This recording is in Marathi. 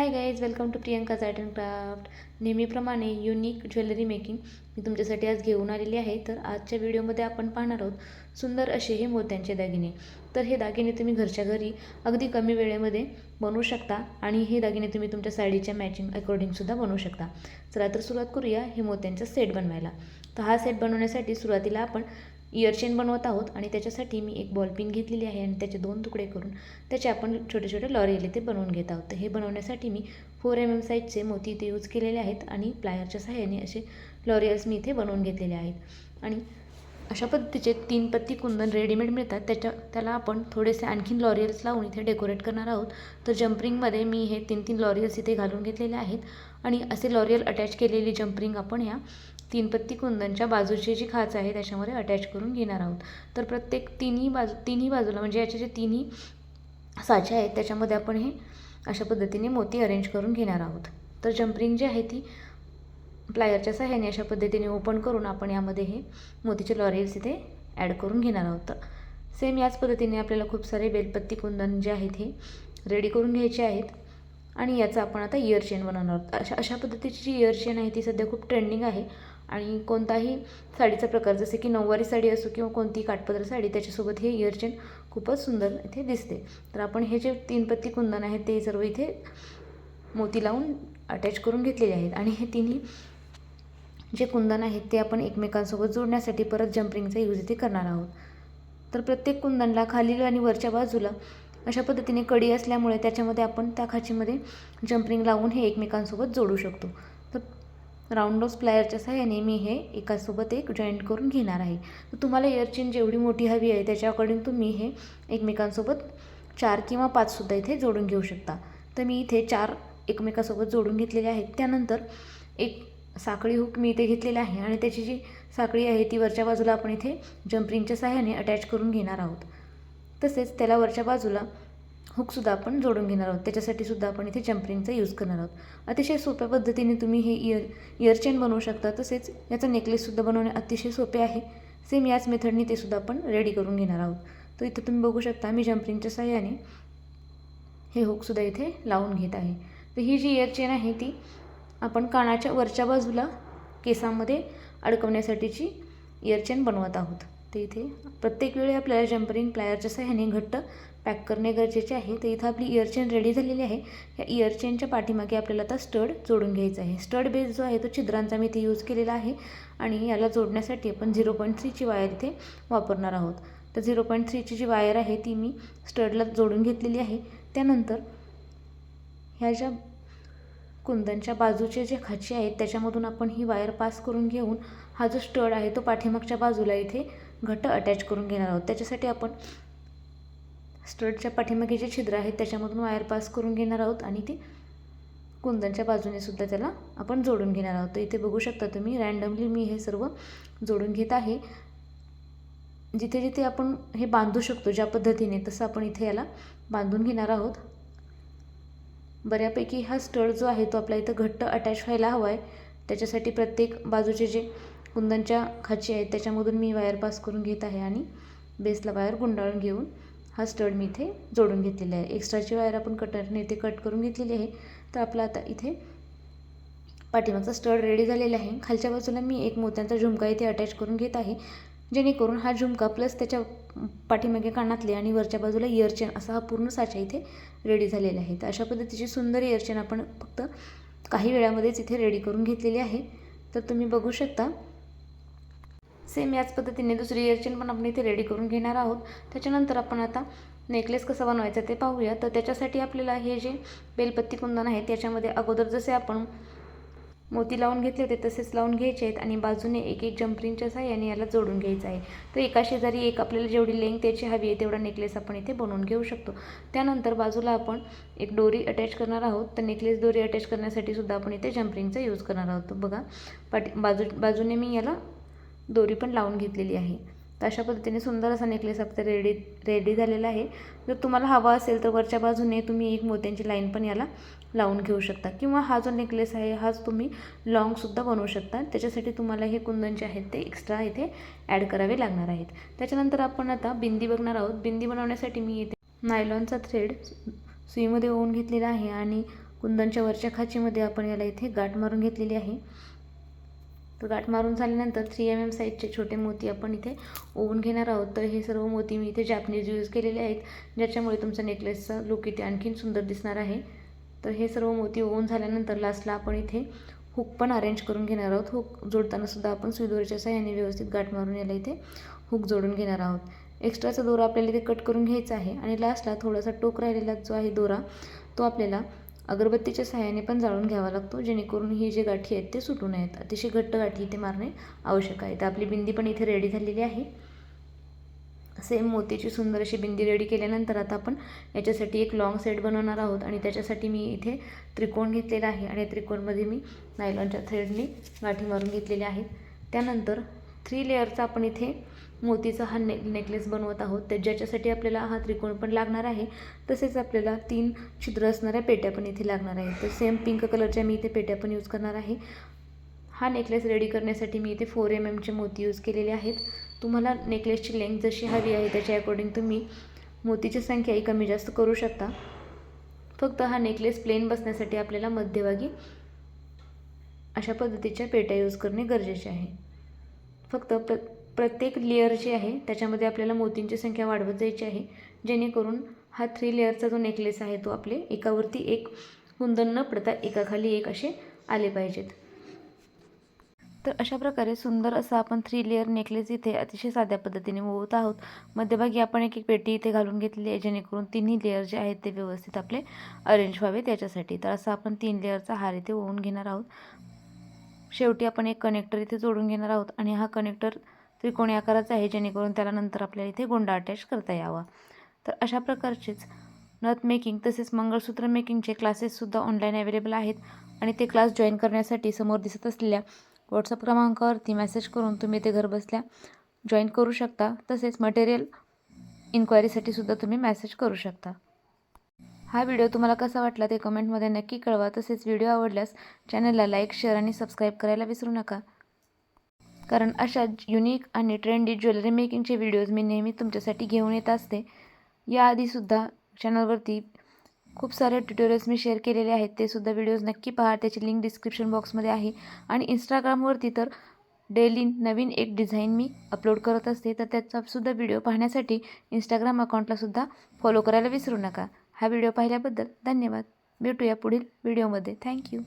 Hi guys welcome to Priyanka art and craft नेहमीप्रमाणे युनिक ज्वेलरी मेकिंग मी तुमच्यासाठी आज घेऊन आलेली आहे. तर आजच्या व्हिडिओमध्ये आपण पाहणार आहोत सुंदर असे हे मोत्यांचे दागिने. तर हे दागिने तुम्ही घरच्या घरी अगदी कमी वेळेमध्ये बनवू शकता आणि हे दागिने तुम्ही तुमच्या साडीच्या मॅचिंग अकॉर्डिंगसुद्धा बनवू शकता. चला तर सुरुवात करूया हे मोत्यांचा सेट बनवायला. तर हा सेट बनवण्यासाठी सुरुवातीला आपण इयरचेन बनवत आहोत आणि त्याच्यासाठी मी एक बॉलपिन घेतलेली आहे आणि त्याचे दोन तुकडे करून त्याचे आपण छोटे छोटे लॉरियल ते बनवून घेत आहोत. हे बनवण्यासाठी मी फोर एम एम साईजचे मोती इथे यूज केलेले आहेत आणि प्लायरच्या सहाय्याने असे लॉरियल्स मी इथे बनवून घेतलेले आहेत. आणि अशा पद्धतीचे तीन पत्ती कुंदन रेडीमेड मिळतात. त्याच्या त्याला आपण थोडेसे आणखीन लॉरियल्स लावून इथे डेकोरेट करणार आहोत. तर जम्परिंगमध्ये मी हे तीन तीन लॉरियल्स इथे घालून घेतलेले आहेत. आणि असे लॉरियल अटॅच केलेली जम्परिंग आपण ह्या तीन पत्ती कुंदनच्या बाजूची जी खाच आहे त्याच्यामध्ये अटॅच करून घेणार आहोत. तर प्रत्येक तिन्ही बाजू तिन्ही बाजूला म्हणजे याचे जे तिन्ही साचे आहेत त्याच्यामध्ये आपण हे अशा पद्धतीने मोती अरेंज करून घेणार आहोत. तर जम्परिंग जी आहे ती प्लायरच्या सहाय्याने अशा पद्धतीने ओपन करून आपण यामध्ये हे मोतीचे लॉरियल्स इथे ॲड करून घेणार आहोत. सेम याच पद्धतीने आपल्याला खूप सारे बेलपत्ती कुंदन जे आहेत हे रेडी करून घ्यायचे आहेत. आणि याचं आपण आता इयर चेन बनवणार आहोत. अशा अशा पद्धतीची जी इयर चेन आहे ती सध्या खूप ट्रेंडिंग आहे. आणि कोणताही साडीचा प्रकार जसे की नऊवारी साडी असो किंवा कोणती काठपदर साडी त्याच्यासोबत हे इयर चेन खूपच सुंदर इथे दिसते. तर आपण हे जे तीन पत्ती कुंदन आहेत ते सर्व इथे मोती लावून अटॅच करून घेतलेले आहेत. आणि हे तिन्ही जे कुंदन आहेत ते आपण एकमेकांसोबत जोडण्यासाठी परत जम्परिंगचा यूज इथे करणार आहोत. तर प्रत्येक कुंदनला खालील आणि वरच्या बाजूला अशा पद्धतीने कडी असल्यामुळे त्याच्यामध्ये आपण त्या खाचीमध्ये जम्परिंग लावून हे एकमेकांसोबत जोडू शकतो. तर राऊंडॉस प्लायरच्या सहाय्याने मी हे एकासोबत एक जॉईंट करून घेणार आहे. तर तुम्हाला एअरचेन जेवढी मोठी हवी आहे त्याच्या अकॉर्डिंग तुम्ही हे एकमेकांसोबत चार किंवा पाचसुद्धा इथे जोडून घेऊ शकता. तर मी इथे चार एकमेकासोबत जोडून घेतलेले आहेत. त्यानंतर एक साखळी हुक मी इथे घेतलेला आहे आणि त्याची जी साखळी आहे ती वरच्या बाजूला आपण इथे जम्परिंगच्या सहाय्याने अटॅच करून घेणार आहोत. तसेच त्याला वरच्या बाजूला हुकसुद्धा आपण जोडून घेणार आहोत. त्याच्यासाठी सुद्धा आपण इथे जम्परिंगचा यूज करणार आहोत. अतिशय सोप्या पद्धतीने तुम्ही हे इयर इयरचेन बनवू शकता. तसेच याचा नेकलेससुद्धा बनवणे अतिशय सोपे आहे. सेम याच मेथडने ते सुद्धा आपण रेडी करून घेणार आहोत. तर इथं तुम्ही बघू शकता मी जम्परिंगच्या सहाय्याने हे हुकसुद्धा इथे लावून घेत आहे. तर ही जी इयरचेन आहे ती आपण कानाच्या वरच्या बाजूला केसांमध्ये अडकवण्यासाठीची इयरचेन बनवत आहोत. ते इथे प्रत्येक वेळी आपल्याला जम्परिंग प्लायरच्या सहाय्याने घट्ट पॅक करणे गरजेचे आहे. तर इथं आपली इयरचेन रेडी झालेली आहे. या इयरचेनच्या पाठीमागे आपल्याला आता स्टड जोडून घ्यायचा आहे. स्टड बेस जो आहे तो छिद्रांचा मी इथे यूज केलेला आहे आणि याला जोडण्यासाठी आपण झिरो पॉईंट थ्रीची वायर इथे वापरणार आहोत. तर झिरो पॉईंट थ्रीची जी वायर आहे ती मी स्टडला जोडून घेतलेली आहे. त्यानंतर ह्या ज्या कुंदनच्या बाजूचे जे खाचे आहेत त्याच्यामधून आपण ही वायर पास करून घेऊन हा जो स्टड आहे तो पाठीमागच्या बाजूला इथे घट्ट अटॅच करून घेणार आहोत. त्याच्यासाठी आपण स्टडच्या पाठीमागे जे छिद्र आहेत त्याच्यामधून वायर पास करून घेणार आहोत आणि ते कुंदनच्या बाजूने सुद्धा त्याला आपण जोडून घेणार आहोत. तर इथे बघू शकता तुम्ही रँडमली मी हे सर्व जोडून घेत आहे. जिथे जिथे आपण हे बांधू शकतो ज्या पद्धतीने तसं आपण इथे याला बांधून घेणार आहोत. बऱ्यापैकी हा स्टड जो आहे तो आपल्या इथं घट्ट अटॅच व्हायला हवा आहे त्याच्यासाठी प्रत्येक बाजूचे जे कुंदनच्या खाची आहेत त्याच्यामधून मी वायर पास करून घेत आहे आणि बेसला वायर गुंडाळून घेऊन हा स्टड मी इथे जोडून घेतलेला आहे. एक्स्ट्राची वायर आपण कटरने इथे कट करून घेतलेली आहे तर आपला आता इथे पाठीमागचा स्टड रेडी झालेला आहे. खालच्या बाजूला मी एक मोत्यांचा झुमका इथे अटॅच करून घेत आहे. जेणेकरून हा झुमका प्लस त्याच्या पाठीमागे कानातले आणि वरच्या बाजूला इयरचेन असा हा पूर्ण साचा इथे रेडी झालेला आहे. तर अशा पद्धतीची सुंदर इयरचेन आपण फक्त काही वेळामध्येच इथे रेडी करून घेतलेली आहे. तर तुम्ही बघू शकता. सेम याच पद्धतीने दुसरी इयरचेन पण आपण इथे रेडी करून घेणार आहोत. त्याच्यानंतर आपण आता नेकलेस कसा बनवायचा ते पाहूया. तर त्याच्यासाठी आपल्याला हे जे बेलपत्ती कुंदन आहे त्याच्यामध्ये अगोदर जसे आपण मोती लावून घेतले होते तसेच लावून घ्यायचे आहेत आणि बाजूने एक एक जंपरिंगच्या साह्याने याला जोडून घ्यायचं आहे. तर एका शेजारी एक आपल्याला जेवढी लेंग त्याची हवी आहे तेवढा नेकलेस आपण इथे बनवून घेऊ शकतो. त्यानंतर बाजूला आपण एक दोरी अटॅच करणार आहोत. तर नेकलेस दोरी अटॅच करण्यासाठी सुद्धा आपण इथे जंपरिंगचा यूज करणार आहोत. बघा पाठी बाजू बाजूने मी याला दोरी पण लावून घेतलेली आहे. तर अशा पद्धतीने सुंदर असा नेकलेस आपला रेडी रेडी झालेला आहे. जर तुम्हाला हवा असेल तर वरच्या बाजूने तुम्ही एक मोत्यांची लाईन पण याला लावून घेऊ शकता. किंवा हा जो नेकलेस आहे हाच तुम्ही लॉंगसुद्धा बनवू शकता. त्याच्यासाठी तुम्हाला हे कुंदन जे आहेत ते एक्स्ट्रा इथे ॲड करावे लागणार आहेत. त्याच्यानंतर आपण आता बिंदी बघणार आहोत. बिंदी बनवण्यासाठी मी इथे नायलॉनचा थ्रेड सुईमध्ये ओवून घेतलेला आहे आणि कुंदनच्या वरच्या खाचीमध्ये आपण याला इथे गाठ मारून घेतलेली आहे. तर गाठ मारून झाल्यानंतर थ्री एम एम साईजचे छोटे मोती आपण इथे ओवून घेणार आहोत. तर हे सर्व मोती मी इथे जॅपनीज यूज केलेले आहेत. ज्याच्यामुळे तुमचा नेकलेसचा लुक इथे आणखीन सुंदर दिसणार आहे. तर हे सर्व मोती ओवून झाल्यानंतर लास्टला आपण इथे हुक पण अरेंज करून घेणार आहोत. हुक जोडतानासुद्धा आपण सुईदोरीच्या सहाय्याने व्यवस्थित गाठ मारून याला इथे हुक जोडून घेणार आहोत. एक्स्ट्राचा दोरा आपल्याला इथे कट करून घ्यायचा आहे. आणि लास्टला थोडासा टोक राहिलेला जो आहे दोरा तो आपल्याला अगरबत्तीच्या सहाय्याने पण जाळून घ्यावा लागतो जेणेकरून ही जे गाठी आहेत ते सुटू नयेत. अतिशय घट्ट गाठी इथे मारणे आवश्यक आहे. तर आपली बिंदी पण इथे रेडी झालेली आहे. सेम मोतीची सुंदर अशी बिंदी रेडी केल्यानंतर आता आपण याच्यासाठी एक लॉंग सेट बनवणार आहोत आणि त्याच्यासाठी मी इथे त्रिकोण घेतलेला आहे आणि या त्रिकोणमध्ये मी नायलॉनच्या थ्रेडने गाठी मारून घेतलेल्या आहेत. त्यानंतर थ्री लेअरचा आपण इथे मोतीचा हा ने नेकलेस बनवत आहोत. तर ज्याच्यासाठी आपल्याला हा त्रिकोण पण लागणार आहे तसेच आपल्याला तीन छिद्र असणाऱ्या पेट्या पण इथे लागणार आहेत. तर सेम पिंक कलरच्या मी इथे पेट्या पण यूज करणार आहे. हा नेकलेस रेडी करण्यासाठी मी इथे फोर एम एमचे मोती यूज केलेले आहेत. तुम्हाला नेकलेसची लेंथ जशी हवी आहे त्याच्या अकॉर्डिंग तुम्ही मोतीची संख्याही कमी जास्त करू शकता. फक्त हा नेकलेस प्लेन बसण्यासाठी आपल्याला मध्यभागी अशा पद्धतीच्या पेट्या यूज करणे गरजेचे आहे. फक्त प्र प्रत्येक लेअर जी आहे त्याच्यामध्ये आपल्याला मोतींची संख्या वाढवत जायची आहे जेणेकरून हा थ्री लेअरचा जो नेकलेस आहे तो आपले एकावरती एक कुंदन न पडता एकाखाली एक असे आले पाहिजेत. तर अशा प्रकारे सुंदर असा आपण थ्री लेअर नेकलेस इथे अतिशय साध्या पद्धतीने ओवत आहोत. मध्यभागी आपण एक एक पेटी इथे घालून घेतली आहे जेणेकरून तिन्ही लेअर जे आहेत ते व्यवस्थित आपले अरेंज व्हावे त्याच्यासाठी. तर असं आपण तीन लेअरचा हार इथे ओवून घेणार आहोत. शेवटी आपण एक कनेक्टर इथे जोडून घेणार आहोत आणि हा कनेक्टर त्रिकोणी आकाराचा आहे जेणेकरून त्याला नंतर आपल्याला इथे गोंडा अटॅच करता यावा. तर अशा प्रकारचेच नथ मेकिंग तसेच मंगळसूत्र मेकिंगचे क्लासेससुद्धा ऑनलाईन अवेलेबल आहेत. आणि ते क्लास जॉईन करण्यासाठी समोर दिसत असलेल्या व्हॉट्सअप क्रमांकावरती मेसेज करून तुम्ही ते घरबसल्या जॉईन करू शकता. तसेच मटेरियल इन्क्वायरीसाठी सुद्धा तुम्ही मेसेज करू शकता. हा व्हिडिओ तुम्हाला कसा वाटला ते कमेंटमध्ये नक्की कळवा. तसेच व्हिडिओ आवडल्यास चॅनलला लाईक शेअर आणि सबस्क्राईब करायला विसरू नका. कारण अशा युनिक आणि ट्रेंडी ज्वेलरी मेकिंगचे व्हिडिओज मी नेहमी तुमच्यासाठी घेऊन येत असते. याआधीसुद्धा चॅनलवरती खूप सारे ट्युटोरियल्स मी शेअर केलेले आहेत. ते सुद्धा व्हिडिओज नक्की पहा. त्याची लिंक डिस्क्रिप्शन बॉक्समध्ये आहे. आणि इंस्टाग्रामवरती तर डेली नवीन एक डिझाईन मी अपलोड करत असते. तर त्याचासुद्धा व्हिडिओ पाहण्यासाठी इंस्टाग्राम अकाउंटलासुद्धा फॉलो करायला विसरू नका. हा व्हिडिओ पाहिल्याबद्दल धन्यवाद. भेटूया पुढील व्हिडिओमध्ये. थँक्यू